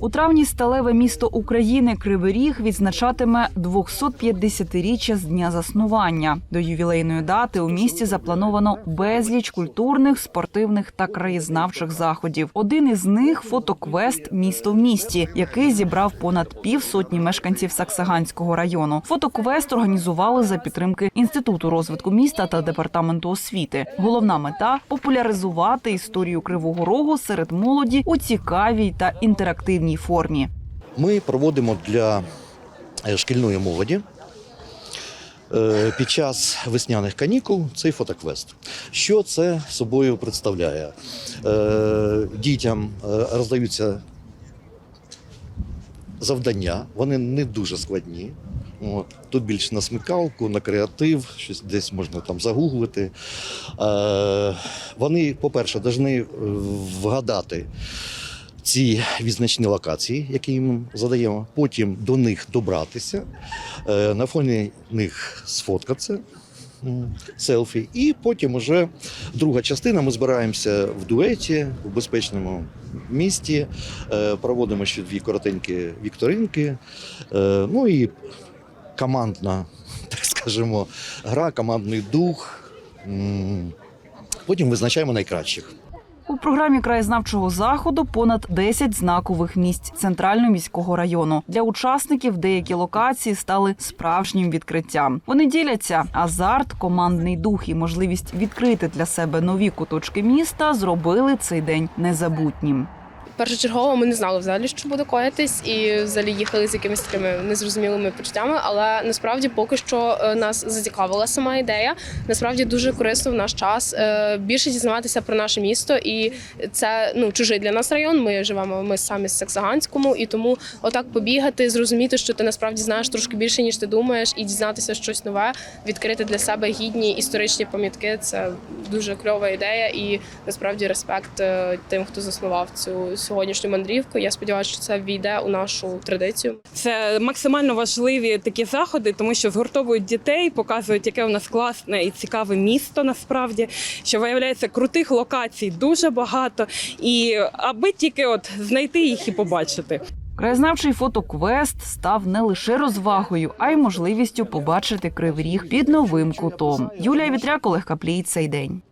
У травні сталеве місто України Кривий Ріг відзначатиме 250-річчя з дня заснування. До ювілейної дати у місті заплановано безліч культурних, спортивних та краєзнавчих заходів. Один із них фотоквест Місто в місті, який зібрав понад півсотні мешканців Саксаганського району. Фотоквест організували за підтримки інституту розвитку міста та департаменту освіти. Головна мета популяризувати історію Кривого Рогу серед молоді у цікавій та інтерактивній формі. Ми проводимо для е, шкільної молоді е, під час весняних канікул цей фотоквест. Що це собою представляє? Е, Дітям роздаються завдання, вони не дуже складні. Тут більше на смикалку, на креатив, щось десь можна там загуглити. Вони, по-перше, повинні вгадати ці відзначні локації, які їм задаємо, потім до них добратися, е, на фоні них сфоткатися. Селфі, і потім уже друга частина. Ми збираємося в дуеті в безпечному місті, е, проводимо ще дві коротенькі вікторинки. е, Ну і командна, так скажемо, гра, командний дух. Потім визначаємо найкращих. У програмі краєзнавчого заходу понад 10 знакових місць центрального міського району. Для учасників деякі локації стали справжнім відкриттям. Вони діляться азарт, командний дух і можливість відкрити для себе нові куточки міста. Зробили цей день незабутнім. Першочергово ми не знали взагалі, що буде коїтись, і взагалі їхали з якимись такими незрозумілими почуттями. Але насправді поки що е, нас зацікавила сама ідея. Насправді дуже корисно в наш час е, більше дізнаватися про наше місто, і це ну чужий для нас район. Ми живемо ми самі з Саксаганському, і тому отак побігати, зрозуміти, що ти насправді знаєш трошки більше ніж ти думаєш, і дізнатися щось нове, відкрити для себе гідні історичні пам'ятки. Це дуже кльова ідея, і насправді респект е, тим, хто заснував цю сьогоднішню мандрівку. Я сподіваюся, що це війде у нашу традицію. Це максимально важливі такі заходи, тому що згуртовують дітей, показують, яке у нас класне і цікаве місто. Насправді, що виявляється крутих локацій дуже багато, і аби тільки от знайти їх і побачити. Краєзнавчий фотоквест став не лише розвагою, а й можливістю побачити кривий ріг під новим кутом. Юлія Вітряк, Олег Каплій, цей день.